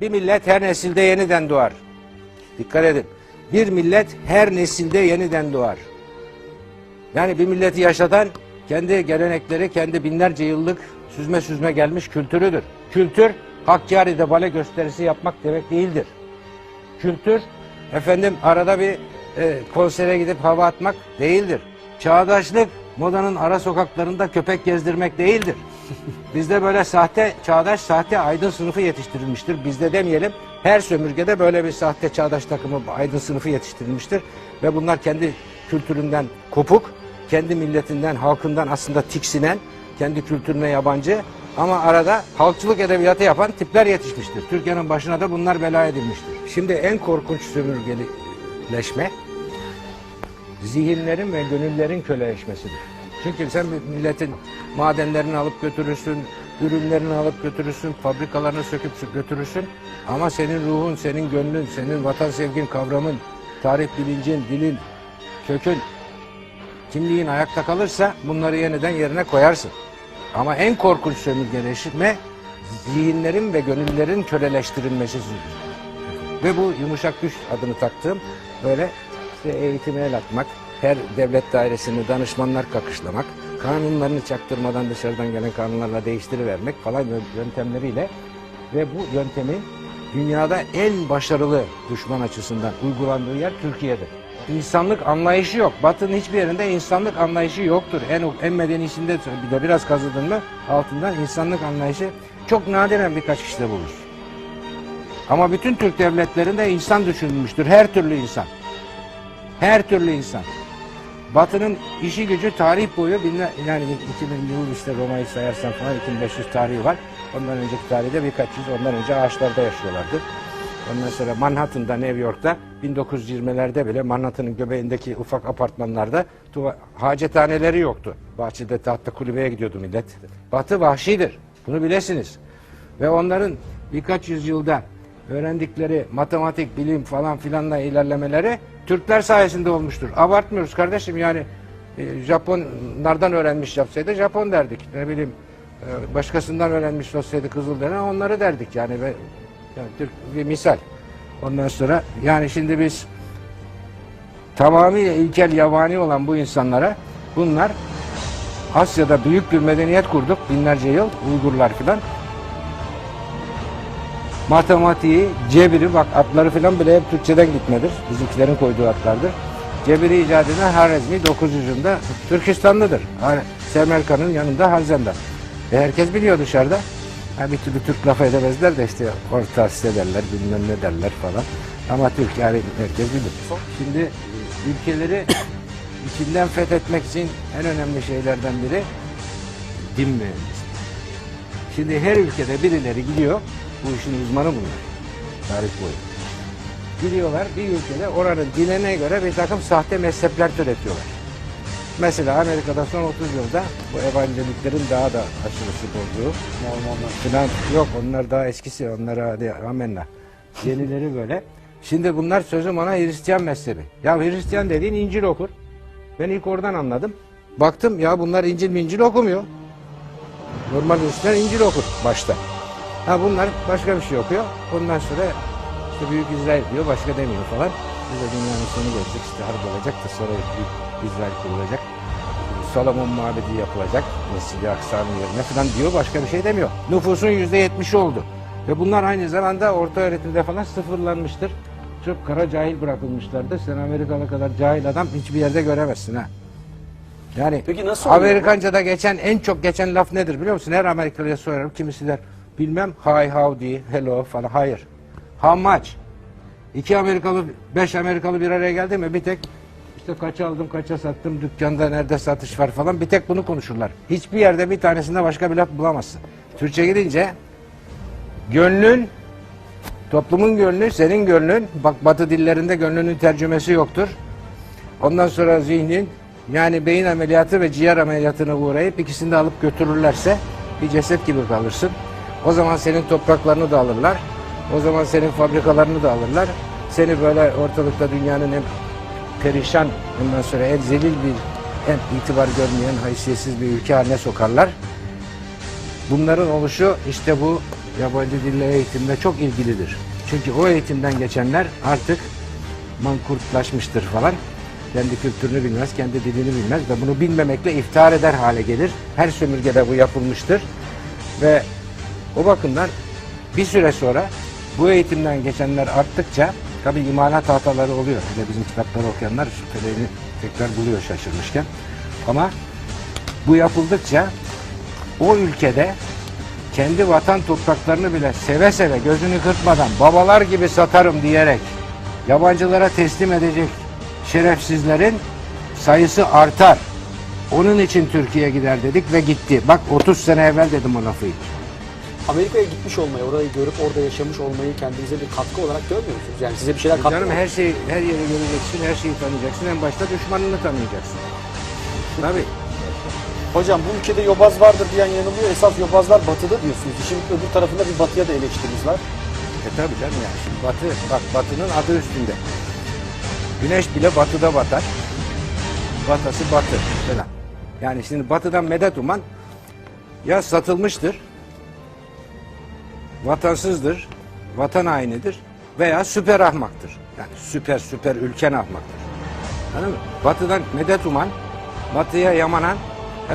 Bir millet her nesilde yeniden doğar. Dikkat edin. Bir millet her nesilde yeniden doğar. Yani bir milleti yaşatan kendi gelenekleri, kendi binlerce yıllık süzme süzme gelmiş kültürüdür. Kültür Hakkari'de bale gösterisi yapmak demek değildir. Kültür efendim arada bir e, konsere gidip hava atmak değildir. Çağdaşlık modanın ara sokaklarında köpek gezdirmek değildir. Bizde böyle sahte çağdaş sahte aydın sınıfı yetiştirilmiştir. Bizde demeyelim her sömürgede böyle bir sahte çağdaş takımı aydın sınıfı yetiştirilmiştir. Ve bunlar kendi kültüründen kopuk, kendi milletinden, halkından aslında tiksinen, kendi kültürüne yabancı ama arada halkçılık edebiyatı yapan tipler yetişmiştir. Türkiye'nin başına da bunlar bela edilmiştir. Şimdi en korkunç sömürgeleşme zihinlerin ve gönüllerin köleleşmesidir. Çünkü sen milletin madenlerini alıp götürürsün, ürünlerini alıp götürürsün, fabrikalarını söküp sö- götürürsün. Ama senin ruhun, senin gönlün, senin vatan sevgin, kavramın, tarih bilincin, dilin, kökün, kimliğin ayakta kalırsa bunları yeniden yerine koyarsın. Ama en korkunç sömürgeleşme zihinlerin ve gönüllerin köleleştirilmesidir. Ve bu yumuşak güç adını taktığım böyle işte eğitime el atmak, her devlet dairesini danışmanlar kakışlamak, kanunlarını çaktırmadan dışarıdan gelen kanunlarla değiştirivermek falan yö- yöntemleriyle ve bu yöntemin dünyada en başarılı düşman açısından uygulandığı yer Türkiye'dir. İnsanlık anlayışı yok. Batı'nın hiçbir yerinde insanlık anlayışı yoktur. En en medenisinde bir de biraz kazıdın mı altından insanlık anlayışı çok nadiren birkaç kişide buluruz. Ama bütün Türk devletlerinde insan düşünülmüştür. Her türlü insan. Her türlü insan. Batı'nın işi gücü tarih boyu yani 2000 yıl işte Roma'yı sayarsan falan 2500 tarihi var. Ondan önceki tarihte birkaç yüz ondan önce ağaçlarda yaşıyorlardı. Ondan sonra Manhattan'da, New York'ta 1920'lerde bile Manhattan'ın göbeğindeki ufak apartmanlarda tuva- hacethaneleri yoktu. Bahçede tahta kulübeye gidiyordu millet. Batı vahşidir. Bunu bilesiniz. Ve onların birkaç yüzyılda öğrendikleri matematik, bilim falan filanla ilerlemeleri Türkler sayesinde olmuştur. Abartmıyoruz kardeşim yani e, Japonlardan öğrenmiş yapsaydı Japon derdik. Ne bileyim e, başkasından öğrenmiş olsaydı Kızılderili onları derdik yani. Yani Türk bir misal. Ondan sonra yani şimdi biz tamamıyla ilkel yabani olan bu insanlara bunlar Asya'da büyük bir medeniyet kurduk binlerce yıl Uygurlar filan matematiği, cebiri bak atları filan bile hep Türkçeden gitmedir. Bizimkilerin koyduğu atlardır. Cebiri icat eden Harezmi 900 yılında Türkistanlıdır. Har- Semerkant'ın yanında Harzem'den. E herkes biliyor dışarıda. Ha, bir türlü Türk lafı edemezler de işte orta derler, bilmem ne derler falan. Ama Türk yani herkes bilir. Şimdi e, ülkeleri içinden fethetmek için en önemli şeylerden biri din mühendisliği. Şimdi her ülkede birileri gidiyor, bu işin uzmanı bunlar. Tarih boyu. Gidiyorlar bir ülkede oranın dinine göre bir takım sahte mezhepler türetiyorlar. Mesela Amerika'da son 30 yılda bu evangeliklerin daha da aşırısı olduğu Mormonlar falan yok onlar daha eskisi onlara hadi amenna. Yenileri böyle. Şimdi bunlar sözüm ona Hristiyan mezhebi. Ya Hristiyan dediğin İncil okur. Ben ilk oradan anladım. Baktım ya bunlar İncil mincil okumuyor. Normal Hristiyan İncil okur başta. Ha bunlar başka bir şey okuyor. Ondan sonra işte Büyük İsrail diyor başka demiyor falan. Biz de dünyanın sonu gelecek işte harp olacak da sonra Büyük İsrail kurulacak. Solomon mabedi yapılacak. Mescid-i Aksa'nın yerine falan diyor başka bir şey demiyor. Nüfusun yüzde yetmişi oldu. Ve bunlar aynı zamanda orta öğretimde falan sıfırlanmıştır. Çok kara cahil bırakılmışlardır. Sen Amerikalı kadar cahil adam hiçbir yerde göremezsin ha. Yani Peki nasıl bu? Amerikanca'da geçen en çok geçen laf nedir biliyor musun? Her Amerikalıya sorarım. Kimisi der bilmem hi, howdy, hello falan. Hayır. How much? İki Amerikalı, beş Amerikalı bir araya geldi mi bir tek işte kaça aldım, kaça sattım, dükkanda nerede satış var falan bir tek bunu konuşurlar. Hiçbir yerde bir tanesinde başka bir laf bulamazsın. Türkçe gidince gönlün Toplumun gönlü senin gönlün. Bak batı dillerinde gönlünün tercümesi yoktur. Ondan sonra zihnin yani beyin ameliyatı ve ciğer ameliyatına uğrayıp ikisini de alıp götürürlerse bir ceset gibi kalırsın. O zaman senin topraklarını da alırlar. O zaman senin fabrikalarını da alırlar. Seni böyle ortalıkta dünyanın en perişan, ondan sonra en zelil bir, en itibar görmeyen, haysiyetsiz bir ülke haline sokarlar. Bunların oluşu işte bu yabancı dille eğitimle çok ilgilidir. Çünkü o eğitimden geçenler artık mankurtlaşmıştır falan. Kendi kültürünü bilmez, kendi dilini bilmez ve bunu bilmemekle iftihar eder hale gelir. Her sömürgede bu yapılmıştır. Ve o bakımdan bir süre sonra bu eğitimden geçenler arttıkça tabi imalat hataları oluyor. Bir de bizim kitapları okuyanlar şüphelerini tekrar buluyor şaşırmışken. Ama bu yapıldıkça o ülkede kendi vatan topraklarını bile seve seve gözünü kırpmadan babalar gibi satarım diyerek yabancılara teslim edecek şerefsizlerin sayısı artar. Onun için Türkiye gider dedik ve gitti. Bak 30 sene evvel dedim o lafı. Amerika'ya gitmiş olmayı, orayı görüp orada yaşamış olmayı kendinize bir katkı olarak görmüyor musunuz? Yani size bir şeyler kattı Canım her şeyi her yeri göreceksin, her şeyi tanıyacaksın. En başta düşmanını tanıyacaksın. Tabii. Hocam bu ülkede yobaz vardır diyen yanılıyor. Esas yobazlar batıda diyorsunuz. İşin öbür tarafında bir batıya da eleştiriniz var. E tabii canım ya. Şimdi batı, bak batının adı üstünde. Güneş bile batıda batar. Batası batı falan. Yani şimdi batıdan medet uman ya satılmıştır, vatansızdır, vatan hainidir veya süper ahmaktır. Yani süper süper ülken ahmaktır. Anladın mı? Batıdan medet uman, batıya yamanan,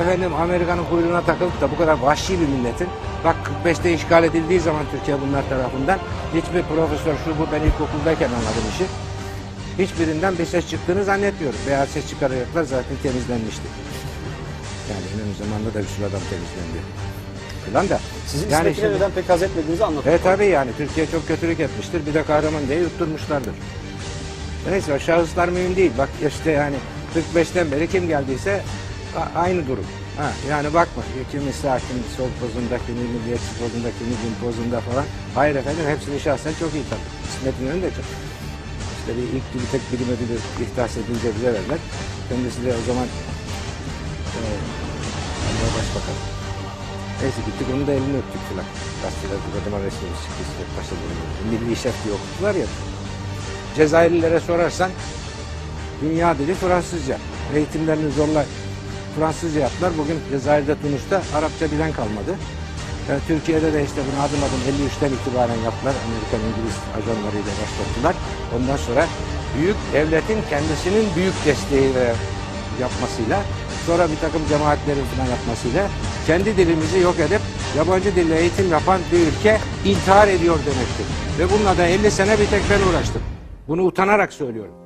efendim Amerika'nın kuyruğuna takılıp da bu kadar vahşi bir milletin, bak 45'te işgal edildiği zaman Türkiye bunlar tarafından, hiçbir profesör şu bu ben ilkokuldayken anladım işi, hiçbirinden bir ses çıktığını zannetmiyorum. Veya ses çıkaracaklar zaten temizlenmişti. Yani önemli zamanda da bir sürü adam temizlendi. Falan da. Sizin yani İsmet'ine neden pek haz etmediğinizi anlatın. Evet tabii yani Türkiye çok kötülük etmiştir. Bir de kahraman diye yutturmuşlardır. Neyse o şahıslar mühim değil. Bak işte yani 45'ten beri kim geldiyse aynı durum. Ha, yani bakma kimi sağ kimi sol pozunda, kimi milliyetçi pozunda, kimi din pozunda falan. Hayır efendim hepsini şahsen çok iyi tanıdım. İsmet İnönü de çok. İşte bir ilk bir tek bilim ödülü ihdas edince bize verdiler. Kendisi de o zaman e, başbakan. Neyse gittik onu da elini öptük filan. Gazeteler o zaman resmimiz çıktı. İsmet Paşa. Milli Şef diye okuttular ya. Cezayirlilere sorarsan dünya dili Fransızca. Eğitimlerini zorla Fransızca yaptılar. Bugün Cezayir'de, Tunus'ta Arapça bilen kalmadı. Yani Türkiye'de de işte bunu adım adım 53'ten itibaren yaptılar. Amerikan İngiliz ajanlarıyla başlattılar. Ondan sonra büyük devletin kendisinin büyük desteği ve yapmasıyla sonra bir takım cemaatlerin falan yapmasıyla kendi dilimizi yok edip yabancı dille eğitim yapan bir ülke intihar ediyor demektir. Ve bununla da 50 sene bir tek ben uğraştım. Bunu utanarak söylüyorum.